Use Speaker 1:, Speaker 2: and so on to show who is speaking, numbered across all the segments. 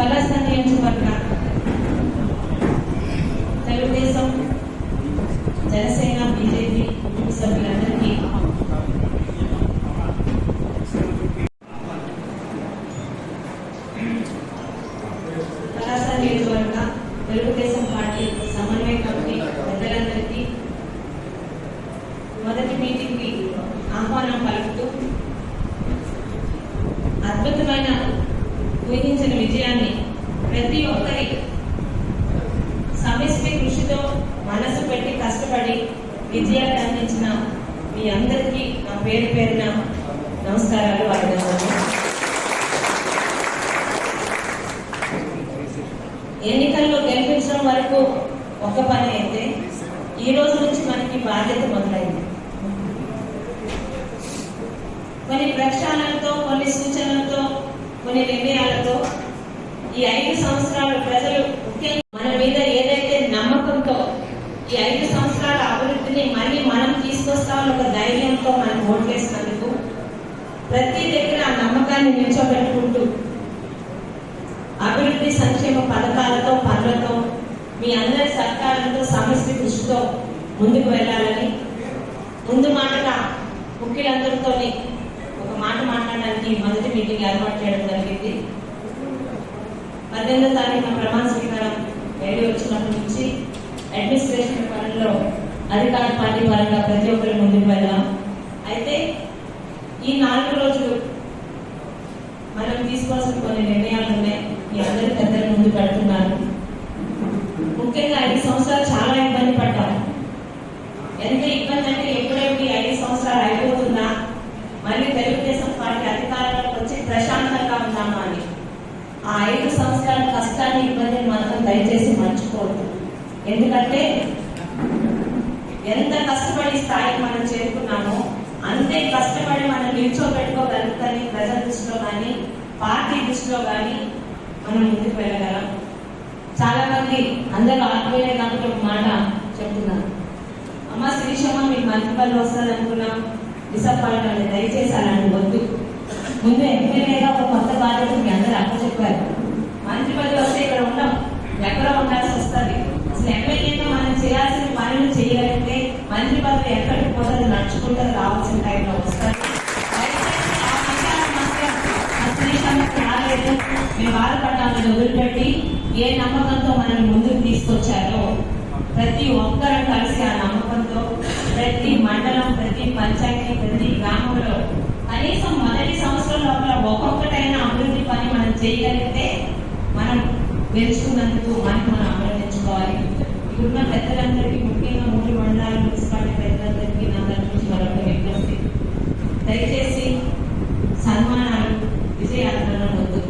Speaker 1: పలాస నియోజకవర్గ తెలుగుదేశం జనసేన బీజేపీ కుటుంబ సభ్యులందరికీ పలాస తెలుగుదేశం పార్టీ సమన్వయ కమిటీ పెద్దలందరికీ మొదటి మీటింగ్కి ఆహ్వానం పలుకుతూ అద్భుతమైన ఊహించిన విజయాన్ని ప్రతి ఒక్కరి సమిష్టి కృషితో మనసు పెట్టి కష్టపడి విజయాన్ని అందించిన మీ అందరికీ నా పేరు పేరున నమస్కారాలు అభినందనలు ఎన్నికల్లో గెలిపించడం వరకు ఒక పని అయితే ఈ రోజు నుంచి మనకి బాధ్యత మొదలైంది. కొన్ని ప్రక్షాళనతో కొన్ని సూచనలతో కొన్ని నిర్ణయాలతో ఈ ఐదు సంవత్సరాలు ప్రజలు ముఖ్యంగా మన మీద ఏదైతే నమ్మకంతో ఈ ఐదు సంవత్సరాల అభివృద్ధిని మళ్ళీ మనం తీసుకొస్తామని ఒక ధైర్యంతో మనం ఓట్లేసినందుకు ప్రతి దగ్గర ఆ నమ్మకాన్ని నిల్చోబెట్టుకుంటూ అభివృద్ధి సంక్షేమ పథకాలతో పనులతో మీ అందరి సహకారంతో సమస్య దృష్టితో ముందుకు వెళ్ళాలని ముందు మాటగా ముఖ్యులందరితో ఒక మాట మాట్లాడడానికి మొదటి మీటింగ్ ఏర్పాటు చేయడం జరిగింది. పద్దెనిమిదో తారీఖున ప్రమాణ స్వీకారం వేడి వచ్చినప్పటి నుంచి అడ్మినిస్ట్రేషన్ పనుల్లో అధికార పార్టీ పరంగా ప్రతి ఒక్కరి ముందుకు వెళ్ళాం అయితే ఈ నాలుగు రోజులు మనం తీసుకోవాల్సిన కొన్ని నిర్ణయాలు ఉన్నాయి. మీ అందరి పెద్దల ముందు పెడుతున్నాను. ముఖ్యంగా ఐదు సంవత్సరాలు చాలా ఇబ్బంది పడ్డాను. ఎంత ఇబ్బంది అంటే ఎప్పుడెప్పుడు ఐదు సంవత్సరాలు అయిపోతుందా మళ్ళీ తెలుగుదేశం పార్టీ అధికారంలోకి వచ్చి ప్రశాంతంగా ఉందామా అని. ఆ ఐదు సంవత్సరాల కష్టాన్ని ఇబ్బందిని మాత్రం దయచేసి మర్చిపోవద్దు. ఎందుకంటే ఎంత కష్టపడి స్థాయికి మనం చేరుకున్నామో అంతే కష్టపడి మనం నిల్చోబెట్టుకోగలుగుతాని ప్రజల దృష్టిలో కానీ పార్టీ దృష్టిలో కానీ మనం ముందుకు వెళ్ళగలం? చాలా మంది అందరూ ఆత్మీయ కాబట్టి ఒక మాట చెప్తున్నారు. అమ్మ శిరీషమ్మ మీకు మంచి పనులు వస్తుంది అనుకున్నాం డిసప్పాయింట్ అని దయచేసి అలాంటి వద్దు. ముందు ఎమ్మెల్యేగా ఒక కొత్త బాధ్యత మీ అందరూ అక్క చెప్పారు మంత్రి పదవి వస్తే ఇక్కడ ఉండం. ఎక్కడ ఉండాల్సి వస్తుంది అసలు ఎమ్మెల్యేగా మనం చేయాల్సిన పనులు చేయగలిగితే మంత్రి పదవి ఎక్కడికి పోతుంది నడుచుకుంటూ రావాల్సిన టైంలో వస్తుంది దయచేసి ఆ విషయాన్ని మాత్రం మా శ్రీశమ్మకి రాలేదు మీరు బాధపడ్డామని వదిలిపెట్టి ఏ నమ్మకంతో మనల్ని ముందుకు తీసుకొచ్చారో ప్రతి ఒక్కరూ కలిసి ఆ నమ్మకంతో ప్రతి మండలం ప్రతి పంచాయతీ ప్రతి గ్రామంలో కనీసం మొదటి సంవత్సరం లోపల ఒక్కొక్కటైనా అభివృద్ధి పని మనం చేయగలిగితే మనం గెలుచుకున్నందుకు మనకి మనం అభినందించుకోవాలి. ఇప్పుడున్న పెద్దలందరికీ ముఖ్యంగా మూడు మండలాల మున్సిపాలిటీ పెద్దలందరికీ నా తరఫు నుంచి మరొక విజ్ఞప్తి. దయచేసి సన్మానాలు విజయాలను వద్దు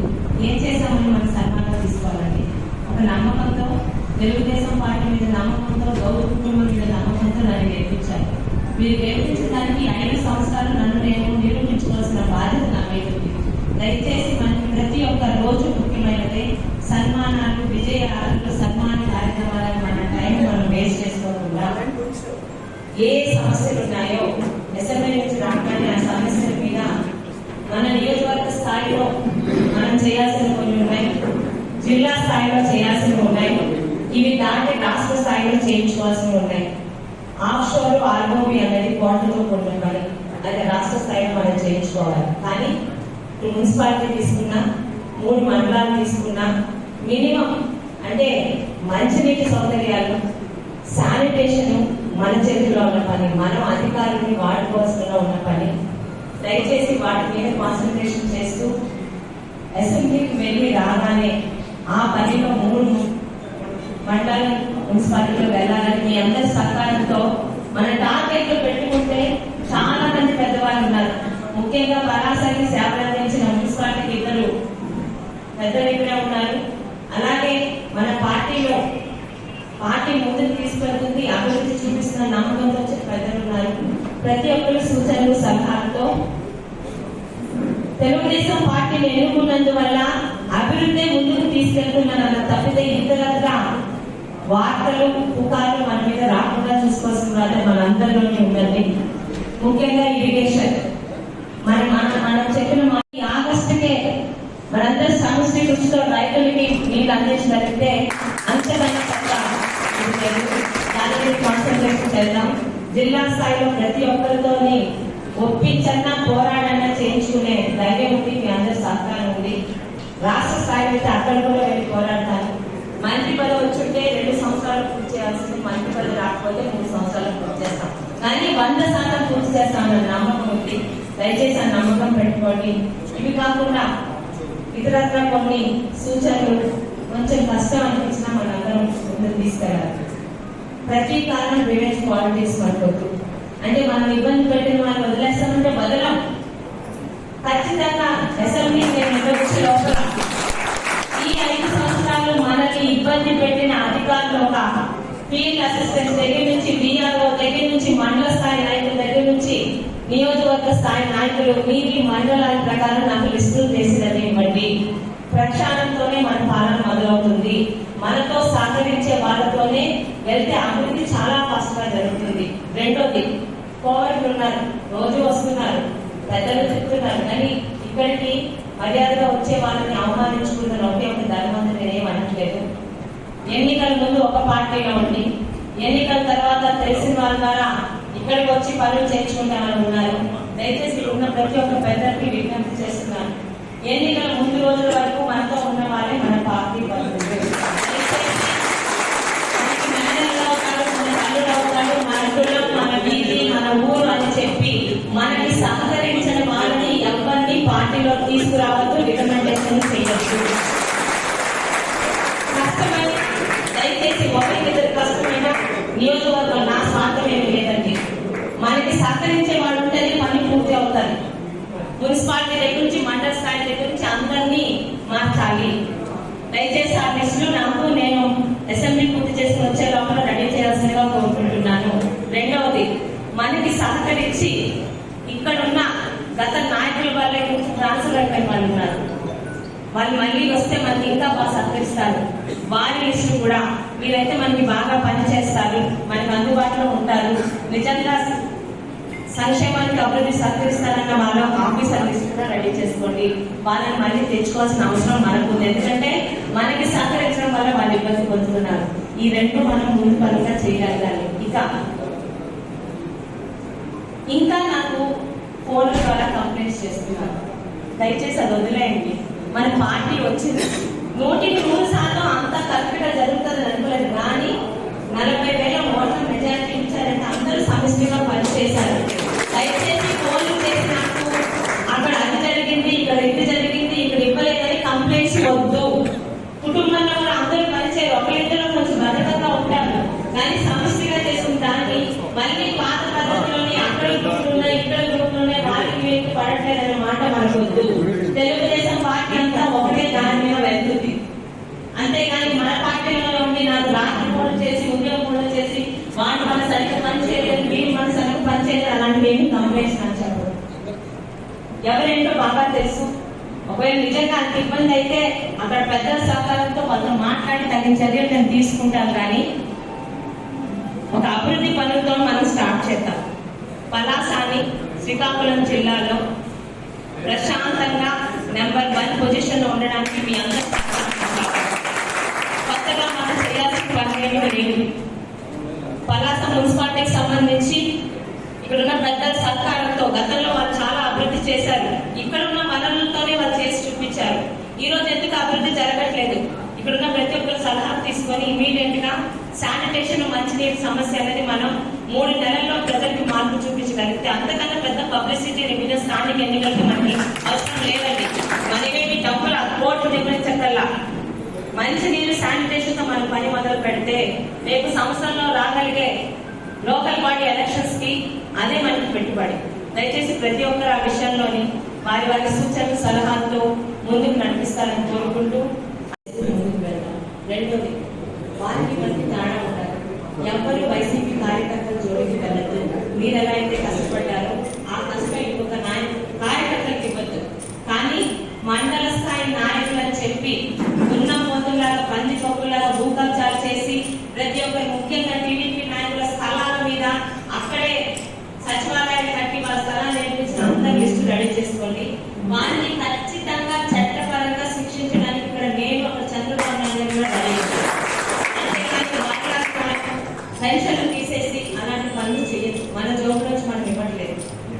Speaker 1: ఏం చేశామని మనం సన్మానం తీసుకోవాలండి ఒక నమ్మకంతో తెలుగుదేశం పార్టీ మీద నమ్మకంతో గౌరవ కుటుంబం మీద నమ్మకంతో నన్ను గెలిపించారు మీరు గెలిపించిన దానికి ఐదు సంవత్సరాలు నన్ను నేను నిరూపించుకోవాల్సిన బాధ్యత నా మీద ఉంది. దయచేసి మనకి ప్రతి ఒక్క రోజు ముఖ్యమైనది సన్మానాలు విజయాలు సన్మాన కార్యక్రమాలను మన టైం మనం వేస్ట్ చేసుకోకుండా ఏ సమస్యలు ఉన్నాయో అసెంబ్లీ నుంచి రాగానే ఆ సమస్యల మీద మన నియోజకవర్గ స్థాయిలో మనం చేయాల్సిన కొన్ని ఉన్నాయి. జిల్లా స్థాయిలో చేయాల్సినవి ఉన్నాయి. ఇవి దాటి రాష్ట్ర స్థాయిలో చేయించుకోవాల్సినవి ఉన్నాయి. ఆఫ్షోర్ షోర్ అనేది కోట్లతో కూడిన పని అది రాష్ట్ర స్థాయిలో మనం చేయించుకోవాలి. కానీ మున్సిపాలిటీ తీసుకున్నా మూడు మండలాలు తీసుకున్నా మినిమం అంటే మంచినీటి సౌకర్యాలు శానిటేషన్ మన చేతిలో ఉన్న పని మనం అధికారులని వాడుకోవాల్సిన ఉన్న పని. దయచేసి వాటి మీద కాన్సన్ట్రేషన్ చేస్తూ అసెంబ్లీకి వెళ్ళి రాగానే ఆ పనిలో మూడు మండల మున్సిపాలిటీలో వెళ్ళాలని మీ అందరి సహకారంతో మన టార్గెట్లు పెట్టుకుంటే చాలా మంది పెద్దవాళ్ళు ఉన్నారు. ముఖ్యంగా పరాసరి సేవలు అందించిన మున్సిపాలిటీకి ఇద్దరు పెద్దలు ఇక్కడే ఉన్నారు. అలాగే మన పార్టీలో పార్టీ ముందుకు తీసుకెళ్తుంది అభివృద్ధి చూపిస్తున్న నమ్మకంతో వచ్చే పెద్దలు ఉన్నారు. ప్రతి ఒక్కరి సూచనలు సలహాలతో తెలుగుదేశం పార్టీని ఎన్నుకున్నందువల్ల అభివృద్ధి ముందుకు తీసుకెళ్తున్నారన్న తప్పితే ఇంతగా వార్తలు పుకార్లు మన మీద రాకుండా చూసుకోవాల్సిన బాధ్యత మన అందరిలోనే ఉందండి. ముఖ్యంగా ఇరిగేషన్ మరి మన మనం చెప్పిన మాట ఆగస్టుకే మనందరూ సమస్య కృషితో రైతులకి నీళ్ళు అందించినట్లయితే అంతకన్నా పెద్ద దాని మీద కాన్సన్ట్రేషన్ చేద్దాం. జిల్లా స్థాయిలో ప్రతి ఒక్కరితోని ఒప్పించన్నా పోరాడన్నా చేయించుకునే ధైర్యం ఉంది. మీ అందరి సహకారం ఉంది. రాష్ట్ర స్థాయిలో అయితే అక్కడ కూడా వెళ్ళి పోరాడతాను. మంత్రి పదవి వచ్చుంటే రెండు సంవత్సరాలు పూర్తి చేయాల్సింది మంత్రి పదవి రాకపోతే మూడు సంవత్సరాలు పూర్తి చేస్తాం. కానీ వంద శాతం పూర్తి చేస్తామన్న నమ్మకం ఉంది. దయచేసి ఆ నమ్మకం పెట్టుకోండి. ఇవి కాకుండా ఇతరత్ర కొన్ని సూచనలు కొంచెం కష్టం అనిపించినా మనందరం ముందుకు తీసుకెళ్ళాలి. ప్రతీకారం రివెంజ్ పాలిటిక్స్ మనకొద్దు అంటే మనం ఇబ్బంది పెట్టిన వాళ్ళు వదిలేస్తామంటే వదలం. ఖచ్చితంగా అసెంబ్లీ నేను ఇబ్బంది పెట్టిన అధికారులు ఒక ఫీల్డ్ అసిస్టెంట్ దగ్గర నుంచి బీఆర్ఓ దగ్గర నుంచి మండల స్థాయి నాయకుల దగ్గర నుంచి నియోజకవర్గ స్థాయి నాయకులు మీది మండలాల ప్రకారం నాకు లిస్టులు చేసినది ఇవ్వండి. ప్రక్షాళనతోనే మన పాలన మొదలవుతుంది. మనతో సహకరించే వాళ్ళతోనే వెళ్తే అభివృద్ధి చాలా ఫాస్ట్గా జరుగుతుంది. రెండోది కోవిడ్ ఉన్నారు రోజు వస్తున్నారు పెద్దలు చెప్తున్నారు కానీ ఇక్కడికి మర్యాదగా వచ్చే వాళ్ళని అవమానించుకుంటున్న ఒకే ఒక ధర్మంతో నేనేం అనట్లేదు. ఎన్నికల ముందు ఒక పార్టీలో ఉండి ఎన్నికల తర్వాత తెలిసిన వాళ్ళ ద్వారా ఇక్కడికి వచ్చి పనులు చేర్చుకుంటామని ఉన్నారు. దయచేసి ఉన్న ప్రతి ఒక్క పెద్దకి విజ్ఞప్తి చేస్తున్నాను. ఎన్నికల ముందు రోజుల వరకు మనతో ఉన్న వాళ్ళే మన పార్టీ పనులు మనకి మన తల్లులు మన మన వీధి, మన ఊరు అని చెప్పి మనకి సహకరించిన వాళ్ళని ఎవరిని పార్టీలో తీసుకురావాలి దయచేసి కష్టమైన నియోజకవర్గం నా స్వార్థం ఏమి లేదండి. మనకి సహకరించే వాళ్ళు ఉంటేనే పని పూర్తి అవుతారు. మున్సిపాలిటీ దగ్గర నుంచి మండల స్థాయి దగ్గర నుంచి అందరినీ మార్చాలి. దయచేసి ఆ లిస్టులు నాకు నేను అసెంబ్లీ పూర్తి చేసుకుని వచ్చే లోపల రెడీ చేయాల్సిందిగా కోరుకుంటున్నాను. రెండవది మనకి సహకరించి ఇక్కడున్న గత నాయకుల వల్ల ట్రాన్స్ఫర్ అయిపోయిన వాళ్ళు ఉన్నారు. వాళ్ళు మళ్ళీ వస్తే మనకి ఇంకా బాగా సహకరిస్తారు. వారి లిస్టు కూడా వీరైతే మనకి బాగా పనిచేస్తారు. మనకి అందుబాటులో ఉంటారు. నిజంగా సంక్షేమానికి అభివృద్ధి సహకరిస్తారన్న వాళ్ళ ఆఫీసర్ లిస్ట్ కూడా రెడీ చేసుకోండి. వాళ్ళని మళ్ళీ తెచ్చుకోవాల్సిన అవసరం మనకు ఉంది. ఎందుకంటే మనకి సహకరించడం వల్ల వాళ్ళు ఇబ్బంది పొందుతున్నారు ఈ రెండు మనం ముందు పనులుగా చేయగలగాలి. ఇక ఇంకా నాకు ఫోన్ల ద్వారా కంప్లైంట్స్ చేస్తున్నారు. దయచేసి అది వదిలేయండి. మన పార్టీ వచ్చింది. నూటికి నూరు శాతం అంత కల్పిట జరుగుతుందని జరుగుతుంది అనుకోలేదు. కానీ నలభై వేల ఓట్ల మెజార్టీ ఇచ్చారంటే అందరూ సమిష్టిగా పనిచేశారు. దయచేసి ఫోన్లు చేసి నాకు అక్కడ అది జరిగింది ఇక్కడ ఇది జరిగింది ఇక్కడ ఇవ్వలేదని కంప్లైంట్స్ వద్దు కుటుంబంలో కూడా అందరూ పనిచేయరు ఒకరిద్దరు కొంచెం బద్ధకంగా ఉంటారు కానీ సమస్యగా చేసిన దాన్ని మళ్ళీ పాత పద్ధతిలోని అక్కడ గ్రూపులు ఉన్నాయి ఇక్కడ గ్రూపులు ఉన్నాయి వారికి వీరికి పడట్లేదు అనే మాట మనకు వద్దు తెలుగుదేశం పార్టీ అంతా ఒకటే దాని మీద వెళ్తుంది అంతేగాని మన పార్టీలో ఉండి నాకు రాత్రి కూడా చేసి ఉద్యోగం కూడా చేసి వాటి మన సరిగ్గా పని చేయలేదు వీటి మన సరిగ్గా పని చేయలేదు అలాంటివి అని కంప్లైంట్స్ ఎవరేంటో బాగా తెలుసు. ఒకవేళ నిజంగా అంత ఇబ్బంది అయితే అక్కడ పెద్దల సహకారంతో వాళ్ళతో మాట్లాడి తగిన చర్యలు నేను తీసుకుంటాను కానీ ఒక అభివృద్ధి పనులతో మనం స్టార్ట్ చేద్దాం. పలాసాని శ్రీకాకుళం జిల్లాలో ప్రశాంతంగా నెంబర్ వన్ పొజిషన్లో ఉండడానికి మీ అందరూ కొత్తగా మనం చేయాల్సిన పని ఏమీ లేదు పలాస మున్సిపాలిటీకి సంబంధించి ఇక్కడున్న పెద్దల సహకారంతో గతంలో వాళ్ళు చాలా అభివృద్ధి చేశారు. ఇక్కడ ఉన్న వనరులతోనే వాళ్ళు చేసి చూపించారు. ఈ రోజు ఎందుకు అభివృద్ధి జరగట్లేదు? ఇక్కడున్న ప్రతి ఒక్కరు సలహా తీసుకొని ఇమీడియట్గా శానిటేషన్ మంచినీటి సమస్య అనేది మనం మూడు నెలల్లో ప్రజలకు మార్పు చూపించగలిగితే అంతకన్నా పెద్ద పబ్లిసిటీ రివ్యూ స్థానిక ఎన్నికలకి మనకి అవసరం లేదండి. మనమేమి డబ్బుల కోట్లు నిర్మించకల్లా మంచి నీరు శానిటేషన్తో మనం పని మొదలు పెడితే రేపు సంవత్సరంలో రాగలిగే లోకల్ బాడీ ఎలక్షన్స్కి అదే మనకి పెట్టుబడి. దయచేసి ప్రతి ఒక్కరు ఆ విషయంలోని వారి వారి సూచనలు సలహాలతో ముందుకు నడిపిస్తారని కోరుకుంటూ వెళ్దాం. రెండోది వారికి మంది తేడా ఉంటారు ఎవరు వైసీపీ కార్యకర్తల జోలికి వెళ్ళదు మీరు ఎలా అయితే కష్టపడ్డారో ఆ కష్టం ఇంకొక నాయకు కార్యకర్తలకు ఇవ్వద్దు. కానీ మండల స్థాయి నాయకులు అని చెప్పి ఉన్న పోతులాగా పంది పప్పులాగా భూకబ్జాలు చేసి ప్రతి ఒక్కరు ముఖ్యంగా టీడీపీ నాయకుల స్థలాల మీద అక్కడే సచివాలయాలు కట్టి వాళ్ళ స్థలాలు నేర్పించిన అందరి లిస్టు రెడీ చేసుకోండి వారిని ఖచ్చితంగా చట్టపరంగా శిక్షించడానికి ఇక్కడ నేను ఒక చంద్రబాబు నాయుడు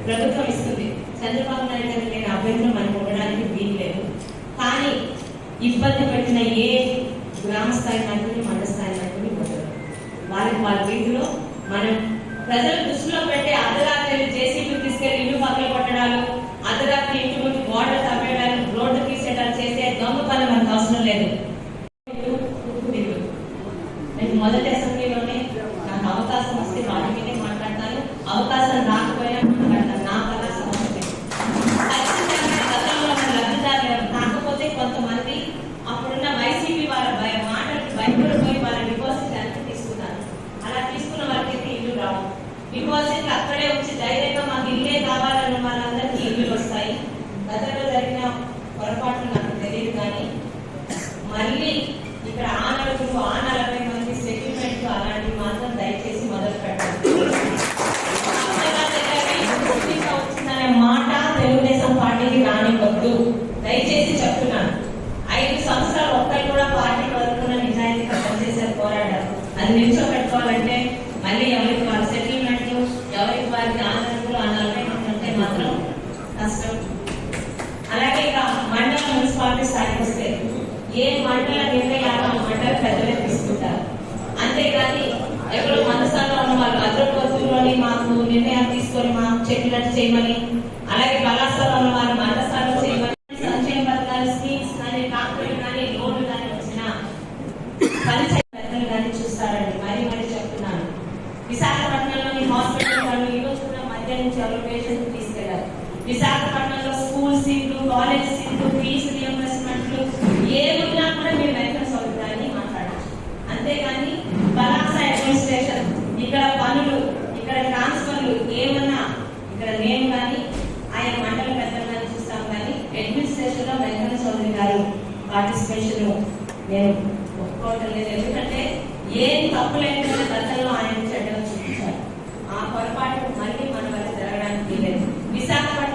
Speaker 1: ప్రభుత్వం ఇస్తుంది చంద్రబాబు నాయుడు గారు నేను అభ్యర్థులు మనకు ఉండడానికి వీలు లేదు కానీ ఇబ్బంది పెట్టిన ఏ గ్రామ స్థాయి నాయకులు మండల స్థాయి నాయకులు ఉండరు. వాళ్ళకి వాళ్ళ వీధిలో మనం ప్రజలు దృష్టిలో పెట్టే అర్ధరాత్రి జేసీబీ తీసుకెళ్ళి ఇల్లు పక్కన కొట్టడాలు అర్ధరాత్రి ఇంటి ముందు గోడలు తవ్వేయడాలు రోడ్డు తీసేయడాలు చేసే దొంగ పని మనకు అవసరం లేదు. నేను మొదటి అసెంబ్లీలోనే నాకు అవకాశం వస్తే వాటి మీదే మాట్లాడతాను అవకాశం రాకపోయినా మాట్లాడతాను నా వల్ల సమస్య లేదు. ఖచ్చితంగా గతంలో ఉన్న లబ్ధిదారులు ఎవరు? కాకపోతే కొంతమంది అప్పుడున్న వైసీపీ వాళ్ళ భయ మాటలకు భయపడిపోయి వాళ్ళ డిపాజిట్ అంతా తీసుకున్నారు అలా తీసుకున్న వాళ్ళకైతే ఇల్లు రావు డిపాజిట్ అక్కడే వచ్చి ధైర్యంగా మాకు ఇల్లే కావాలన్న వాళ్ళందరికీ ఇల్లు వస్తాయి గతంలో జరిగిన పొరపాట్లు నాకు తెలియదు కానీ మళ్ళీ ఇక్కడ ఆ నలుగురు ఆ నలభై మంది సెటిల్మెంట్ అలాంటివి మాత్రం దయచేసి మొదలు పెట్టండి. వచ్చిందనే మాట తెలుగుదేశం పార్టీకి రానివ్వద్దు. దయచేసి చెప్తున్నాను. ఐదు సంవత్సరాలు ఒక్కరు కూడా పార్టీ వరకున్న నిజాయితీ పనిచేసారు పోరాడారు అది నిల్చోబెట్టుకోవాలంటే మళ్ళీ ఎవరికి వారి సెటిల్మెంట్ ఎవరికి వారికి ఆనందలు ఆ నలభై మంది మాత్రం కష్టం. అలాగే ఇక మండల మున్సిపాలిటీ స్థాయికి వస్తే ఏ మండల నిర్ణయాలు ఆ మండల పెద్దలే తీసుకుంటారు? అంతేకాని ఎక్కడో మనసాలో ఉన్న వాళ్ళు భద్రపోతుల్లోని మాకు నిర్ణయాలు తీసుకొని మాకు చెప్పినట్టు చేయమని అలాగే కళాశాలలో ఉన్న వారు మండసాలో చేయమని సంక్షేమ పథకాలు స్కీమ్స్ కానీ డాక్టర్లు కానీ లోన్లు కానీ వచ్చిన పంచాయతీ పెద్దలు కానీ చూస్తారండి మరీ మరీ చెప్తున్నాను విశాఖపట్నంలోని హాస్పిటల్ వాళ్ళు ఈ రోజు కూడా మధ్య నుంచి ఎవరో పేషెంట్ తీసుకెళ్ళారు విశాఖపట్నంలో స్కూల్ సీట్లు కాలేజ్ సీట్లు ఫీజు రియంబర్స్మెంట్లు ఏ ఉన్నా కూడా మీరు వెంటనే సౌకర్యాన్ని మాట్లాడచ్చు అంతేగాని పలాస అడ్మినిస్ట్రేషన్ ఇక్కడ పనులు ఇక్కడ ట్రాన్స్ఫర్లు ఏమన్నా ఇక్కడ నేను కానీ ఆయన మండల పెద్దలు కానీ చూస్తాం కానీ అడ్మినిస్ట్రేషన్లో వెంకన్న చౌదరి గారు పార్టిసిపేషన్ నేను ఒప్పుకోవటం లేదు. ఎందుకంటే ఏం తప్పు లేకుండా గతంలో ఆయన చెడ్డగా చూపించారు. ఆ పొరపాటు మళ్ళీ మన వల్ల జరగడానికి లేదు విశాఖపట్నం